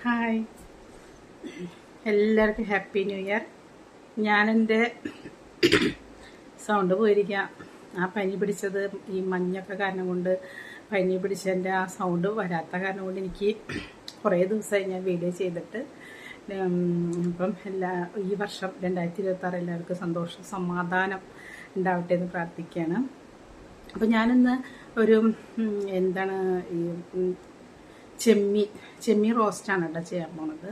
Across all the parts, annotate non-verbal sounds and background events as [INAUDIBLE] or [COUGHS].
Hi. എല്ലാവർക്കും happy new year. ഞാനെന്റെ sound പോയിരിക്കാം. ആ പനി പിടിച്ചത് ഈ മഞ്ഞൊക്കെ കാരണം കൊണ്ട് പനി പിടിച്ചതിന്റെ ആ സൗണ്ട് വരാത്ത കാരണം കൊണ്ട് എനിക്ക് കുറേ ദിവസമായി ഞാൻ വീഡിയോ ചെയ്തിട്ട്. ഇപ്പം എല്ലാ ഈ വർഷം രണ്ടായിരത്തി ഇരുപത്തി ആറ് എല്ലാവർക്കും സന്തോഷം സമാധാനം ഉണ്ടാവട്ടെ എന്ന് പ്രാർത്ഥിക്കുകയാണ് അപ്പം ഞാനിന്ന് ഒരു എന്താണ് ഈ ചെമ്മി ചെമ്മി റോസ്റ്റാണ് കേട്ടോ ചെയ്യാൻ പോണത്.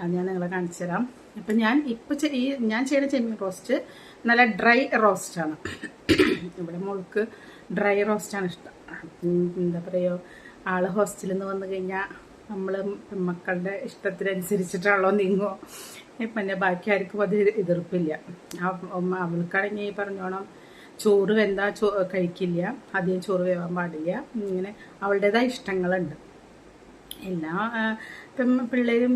അത് ഞാൻ നിങ്ങളെ കാണിച്ചു തരാം. അപ്പം ഞാൻ ഇപ്പോൾ ഈ ഞാൻ ചെയ്യുന്ന ചെമ്മി റോസ്റ്റ് നല്ല ഡ്രൈ റോസ്റ്റാണ്. ഇവിടെ മോൾക്ക് ഡ്രൈ റോസ്റ്റാണ് ഇഷ്ടം. എന്താ പറയുക ആൾ ഹോസ്റ്റലിൽ നിന്ന് വന്നു കഴിഞ്ഞാൽ നമ്മൾ മക്കളുടെ ഇഷ്ടത്തിനനുസരിച്ചിട്ടാണല്ലോ നീങ്ങോ പിന്നെ ബാക്കി ആർക്കും അത് എതിർപ്പില്ല. അവൾക്കാണെങ്കിൽ പറഞ്ഞോണം ചോറ് വെന്താ ചോ കഴിക്കില്ല. അധികം ചോറ് വേവാൻ പാടില്ല. ഇങ്ങനെ അവളുടേതായ ഇഷ്ടങ്ങളുണ്ട്. എല്ലാ ഇപ്പം പിള്ളേരും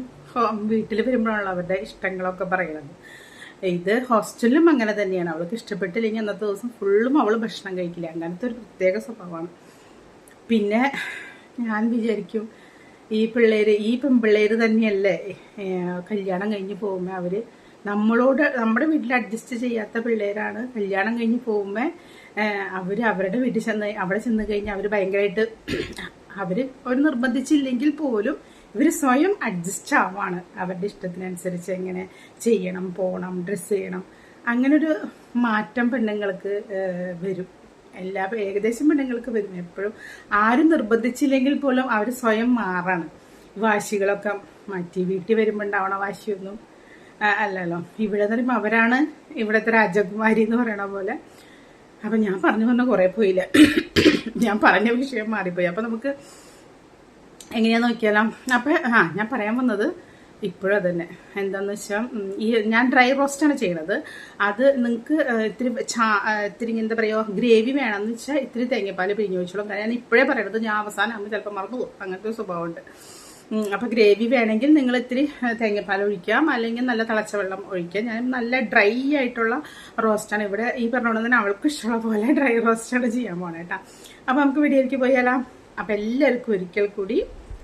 വീട്ടിൽ വരുമ്പോഴാണല്ലോ അവരുടെ ഇഷ്ടങ്ങളൊക്കെ പറയുന്നത്. ഇത് ഹോസ്റ്റലിലും അങ്ങനെ തന്നെയാണ്. അവൾക്ക് ഇഷ്ടപ്പെട്ടില്ലെങ്കിൽ അന്നത്തെ ദിവസം ഫുള്ളും അവൾ ഭക്ഷണം കഴിക്കില്ല. അങ്ങനത്തെ ഒരു പ്രത്യേക സ്വഭാവമാണ്. പിന്നെ ഞാൻ വിചാരിക്കും ഈ പിള്ളേർ ഈ പെൺപിള്ളേർ തന്നെയല്ലേ കല്യാണം കഴിഞ്ഞ് പോകുമ്പോൾ അവർ നമ്മളോട് നമ്മുടെ വീട്ടിൽ അഡ്ജസ്റ്റ് ചെയ്യാത്ത പിള്ളേരാണ് കല്യാണം കഴിഞ്ഞ് പോകുമ്പോൾ അവർ അവരുടെ വീട്ടിൽ ചെന്ന് അവിടെ ചെന്ന് കഴിഞ്ഞാൽ അവർ ഭയങ്കരമായിട്ട് അവർ അവർ നിർബന്ധിച്ചില്ലെങ്കിൽ പോലും ഇവർ സ്വയം അഡ്ജസ്റ്റ് ആവാണ് അവരുടെ ഇഷ്ടത്തിനനുസരിച്ച് എങ്ങനെ ചെയ്യണം പോകണം ഡ്രസ്സ് ചെയ്യണം. അങ്ങനൊരു മാറ്റം പെണ്ണുങ്ങൾക്ക് വരും. എല്ലാ ഏകദേശം പെണ്ണുങ്ങൾക്ക് വരും. എപ്പോഴും ആരും നിർബന്ധിച്ചില്ലെങ്കിൽ പോലും അവർ സ്വയം മാറാണ്. വാശികളൊക്കെ മാറ്റി വീട്ടിൽ വരുമ്പോൾ ഉണ്ടാവണ വാശിയൊന്നും അല്ലല്ലോ. ഇവിടെ എന്ന് പറയുമ്പോൾ അവരാണ് ഇവിടുത്തെ രാജകുമാരി എന്ന് പറയണ പോലെ അപ്പൊ ഞാൻ പറഞ്ഞു വന്ന കുറെ പോയില്ല? ഞാൻ പറഞ്ഞ വിഷയം മാറിപ്പോയി. അപ്പൊ നമുക്ക് എങ്ങനെയാ നോക്കിയാലോ? അപ്പൊ ആ ഞാൻ പറയാൻ വന്നത് ഇപ്പോഴും അതന്നെ. എന്താന്ന് വെച്ചാൽ ഈ ഞാൻ ഡ്രൈ റോസ്റ്റ് ആണ് ചെയ്യണത്. അത് നിങ്ങൾക്ക് ഇത്തിരി ചാ ഇത്തിരി എന്താ പറയുക ഗ്രേവി വേണമെന്ന് വെച്ചാൽ ഇത്തിരി തേങ്ങാപ്പാൽ പിഴിഞ്ഞ് വെച്ചോളും കാരണം ഞാൻ ഇപ്പോഴേ പറയണത് ഞാൻ അവസാനം ആകുമ്പോൾ ചിലപ്പോൾ മറന്നു പോകും. അങ്ങനത്തെ ഒരു സ്വഭാവമുണ്ട് ഉം, അപ്പൊ ഗ്രേവി വേണമെങ്കിൽ നിങ്ങൾ ഇത്തിരി തേങ്ങാപ്പാൽ ഒഴിക്കാം. അല്ലെങ്കിൽ നല്ല തിളച്ച വെള്ളം ഒഴിക്കാം. ഞാൻ നല്ല ഡ്രൈ ആയിട്ടുള്ള റോസ്റ്റാണ് ഇവിടെ ഈ പറഞ്ഞോണ്ട് തന്നെ അവൾക്ക് ഇഷ്ടമുള്ള പോലെ ഡ്രൈ റോസ്റ്റാണ് ചെയ്യാൻ പോണേ കേട്ടോ. അപ്പൊ നമുക്ക് വീഡിയോയിലേക്ക് പോയാലോ അപ്പൊ എല്ലാവർക്കും ഒരിക്കൽ കൂടി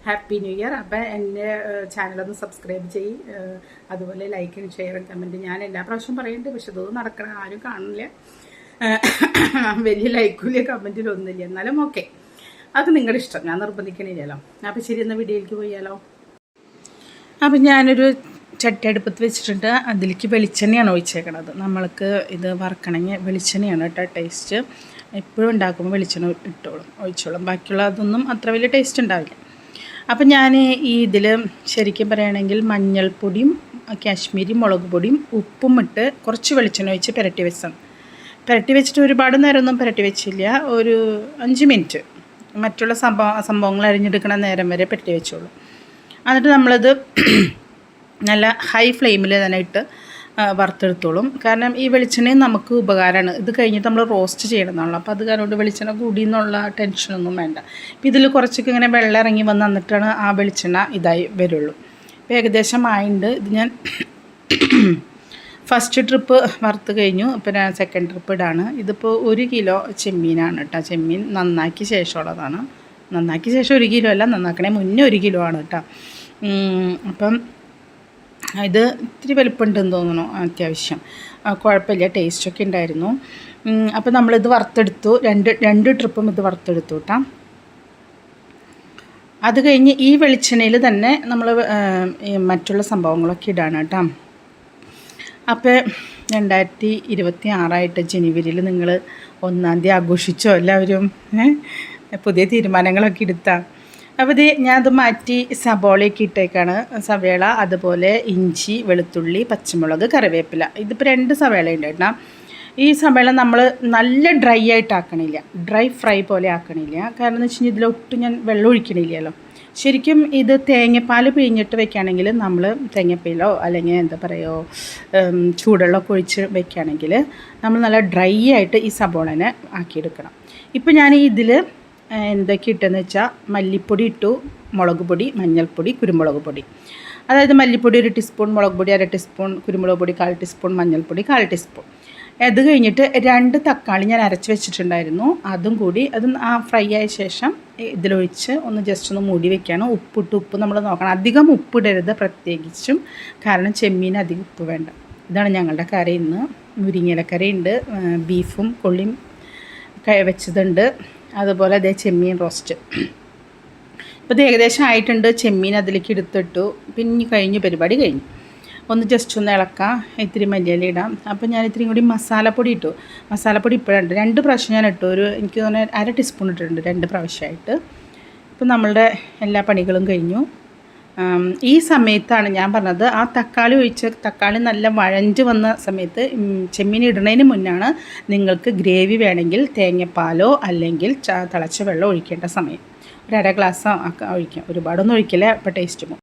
ഹാപ്പി ന്യൂ ഇയർ. അപ്പം എന്റെ ചാനലൊന്ന് സബ്സ്ക്രൈബ് ചെയ്യും. അതുപോലെ ലൈക്കും ഷെയറും കമന്റ് ഞാൻ എല്ലാ പ്രാവശ്യം പറയുന്നുണ്ട് പക്ഷെ ഇതൊന്നും നടക്കണം ആരും കാണില്ല [COUGHS] വലിയ ലൈക്കും ഇല്ല കമന്റിലൊന്നുമില്ല എന്നാലും ഓക്കെ അത് നിങ്ങളുടെ ഇഷ്ടം. ഞാൻ നിർബന്ധിക്കണില്ലല്ലോ. അപ്പം ശരി എന്നാൽ വീഡിയോയിലേക്ക് പോയാലോ? അപ്പം ഞാനൊരു ചട്ടി അടുപ്പത്ത് വെച്ചിട്ടുണ്ട്. അതിലേക്ക് വെളിച്ചെണ്ണയാണ് ഒഴിച്ചേക്കണത്. നമ്മൾക്ക് ഇത് വറക്കണമെങ്കിൽ വെളിച്ചെണ്ണയാണ് കേട്ടോ ടേസ്റ്റ് എപ്പോഴും ഉണ്ടാക്കുമ്പോൾ വെളിച്ചെണ്ണ ഇട്ടോളും ഒഴിച്ചോളും. ബാക്കിയുള്ള അതൊന്നും അത്ര വലിയ ടേസ്റ്റ് ഉണ്ടാവില്ല. അപ്പം ഞാൻ ഈ ഇതിൽ ശരിക്കും പറയുകയാണെങ്കിൽ മഞ്ഞൾപ്പൊടിയും കാശ്മീരി മുളക് പൊടിയും ഉപ്പും ഇട്ട് കുറച്ച് വെളിച്ചെണ്ണ ഒഴിച്ച് പുരട്ടി വെച്ചത് പുരട്ടി വെച്ചിട്ട് ഒരുപാട് നേരമൊന്നും പുരട്ടി വെച്ചില്ല. ഒരു അഞ്ച് മിനിറ്റ്. മറ്റുള്ള സംഭവ സംഭവങ്ങൾ അരിഞ്ഞെടുക്കണ നേരം വരെ പെട്ടി വെച്ചോളൂ. എന്നിട്ട് നമ്മളത് [CLEARS THROAT] നല്ല ഹൈ ഫ്ലെയിമിൽ തന്നെ ഇട്ട് വറുത്തെടുത്തോളും. കാരണം ഈ വെളിച്ചെണ്ണയും നമുക്ക് ഉപകാരമാണ്. ഇത് കഴിഞ്ഞിട്ട് നമ്മൾ റോസ്റ്റ് ചെയ്യണമെന്നുള്ളൂ. അപ്പോൾ അത് കാരണം വെളിച്ചെണ്ണ കൂടി എന്നുള്ള ടെൻഷനൊന്നും വേണ്ട. ഇപ്പോൾ ഇതിൽ കുറച്ചൊക്കെ ഇങ്ങനെ വെള്ളം ഇറങ്ങി വന്ന് എന്നിട്ടാണ് ആ വെളിച്ചെണ്ണ ഇതായി വരുള്ളൂ. ഇപ്പോൾ ഏകദേശം ആയിണ്ട്. ഇത് ഞാൻ [CLEARS THROAT] [COUGHS] ഫസ്റ്റ് ട്രിപ്പ് വറുത്ത് കഴിഞ്ഞു. പിന്നെ സെക്കൻഡ് ട്രിപ്പ് ഇടാണ്. ഇതിപ്പോൾ ഒരു കിലോ ചെമ്മീനാണ് കേട്ടോ ചെമ്മീൻ നന്നാക്കി ശേഷമുള്ളതാണ്. നന്നാക്കിയ ശേഷം ഒരു കിലോ അല്ല നന്നാക്കണേ മുന്നേ ഒരു കിലോ ആണ് കേട്ടോ അപ്പം ഇത് ഇത്തിരി വലുപ്പമുണ്ടെന്ന് തോന്നുന്നു അത്യാവശ്യം. കുഴപ്പമില്ല ടേസ്റ്റൊക്കെ ഉണ്ടായിരുന്നു. അപ്പം അപ്പോൾ നമ്മളിത് വറുത്തെടുത്തു. രണ്ട് രണ്ട് ട്രിപ്പും ഇത് വറുത്തെടുത്തു കേട്ടോ അത് കഴിഞ്ഞ് ഈ വെളിച്ചെണ്ണയിൽ തന്നെ നമ്മൾ മറ്റുള്ള സംഭവങ്ങളൊക്കെ ഇടാണ് കേട്ടോ അപ്പോൾ രണ്ടായിരത്തി ഇരുപത്തി ആറായിട്ട് ജനുവരിയിൽ നിങ്ങൾ ഒന്നാം തീയതി ആഘോഷിച്ചോ? എല്ലാവരും? പുതിയ തീരുമാനങ്ങളൊക്കെ എടുത്താൽ അപ്പോൾ ഇത് ഞാനത് മാറ്റി സബോളയൊക്കെ ഇട്ടേക്കാണ്. സവേള അതുപോലെ ഇഞ്ചി വെളുത്തുള്ളി പച്ചമുളക് കറിവേപ്പില. ഇതിപ്പോൾ രണ്ട് സവേള ഉണ്ട് കേട്ടോ ഈ സവേള നമ്മൾ നല്ല ഡ്രൈ ആയിട്ട് ആക്കണില്ല. ഡ്രൈ ഫ്രൈ പോലെ ആക്കണില്ല. കാരണം എന്ന് വെച്ച് കഴിഞ്ഞാൽ ഇതിലൊട്ടും ഞാൻ വെള്ളം ഒഴിക്കണില്ലല്ലോ. ശരിക്കും ഇത് തേങ്ങപ്പാൽ പിഴിഞ്ഞിട്ട് വെക്കുകയാണെങ്കിൽ നമ്മൾ തേങ്ങാപ്പാലോ അല്ലെങ്കിൽ എന്താ പറയുക ചൂടുള്ളൊക്കെ ഒഴിച്ച് വെക്കുകയാണെങ്കിൽ നമ്മൾ നല്ല ഡ്രൈ ആയിട്ട് ഈ സബോളനെ ആക്കിയെടുക്കണം. ഇപ്പോൾ ഞാൻ ഇതിൽ എന്തൊക്കെ ഇട്ടെന്ന് വെച്ചാൽ മല്ലിപ്പൊടി ഇട്ടു മുളക് പൊടി മഞ്ഞൾപ്പൊടി കുരുമുളക് പൊടി. അതായത് മല്ലിപ്പൊടി ഒരു ടീസ്പൂൺ മുളക് പൊടി അര ടീസ്പൂൺ കുരുമുളക് പൊടി കാൽ ടീസ്പൂൺ മഞ്ഞൾപ്പൊടി കാൽ ടീസ്പൂൺ. അത് കഴിഞ്ഞിട്ട് രണ്ട് തക്കാളി ഞാൻ അരച്ച് വെച്ചിട്ടുണ്ടായിരുന്നു. അതും കൂടി അത് ആ ഫ്രൈ ആയ ശേഷം ഇതിലൊഴിച്ച് ഒന്ന് ജസ്റ്റ് ഒന്ന് മൂടി വെക്കുകയാണ് ഉപ്പിട്ട് ഉപ്പ് നമ്മൾ നോക്കണം. അധികം ഉപ്പിടരുത് പ്രത്യേകിച്ചും. കാരണം ചെമ്മീൻ അധികം ഉപ്പ് വേണ്ട. ഇതാണ് ഞങ്ങളുടെ കറി ഇന്ന്. മുരിങ്ങയിലക്കറി ഉണ്ട്. ബീഫും കൊള്ളിയും വെച്ചതുണ്ട്. അതുപോലെ അതേ ചെമ്മീൻ റോസ്റ്റ്. ഇപ്പോൾ ഇത് ഏകദേശം ആയിട്ടുണ്ട്. ചെമ്മീൻ അതിലേക്ക് എടുത്തിട്ടു. പിന്നെ കഴിഞ്ഞു. പരിപാടി കഴിഞ്ഞു. ഒന്ന് ജസ്റ്റ് ഒന്ന് ഇളക്കാം. ഇത്തിരി മല്ലിയില ഇടാം. അപ്പോൾ ഞാൻ ഇത്തിരി കൂടി മസാലപ്പൊടി ഇട്ടു. മസാലപ്പൊടി ഇപ്പോഴുണ്ട് രണ്ട് പ്രാവശ്യം ഞാൻ ഇട്ടു. ഒരു എനിക്ക് തോന്നുന്നു അര ടീസ്പൂൺ ഇട്ടിട്ടുണ്ട് രണ്ട് പ്രാവശ്യമായിട്ട്. ഇപ്പം നമ്മളുടെ എല്ലാ പണികളും കഴിഞ്ഞു. ഈ സമയത്താണ് ഞാൻ പറഞ്ഞത് ആ തക്കാളി ഒഴിച്ച് തക്കാളി നല്ല വഴഞ്ച് വന്ന സമയത്ത് ചെമ്മീൻ ഇടുന്നതിന് മുന്നാണ് നിങ്ങൾക്ക് ഗ്രേവി വേണമെങ്കിൽ തേങ്ങപ്പാലോ അല്ലെങ്കിൽ തിളച്ച വെള്ളം ഒഴിക്കേണ്ട സമയം. ഒരു അര ഗ്ലാസ് ഒഴിക്കാം. ഒരുപാടൊന്നും ഒഴിക്കില്ല അപ്പോൾ ടേസ്റ്റ് പോകും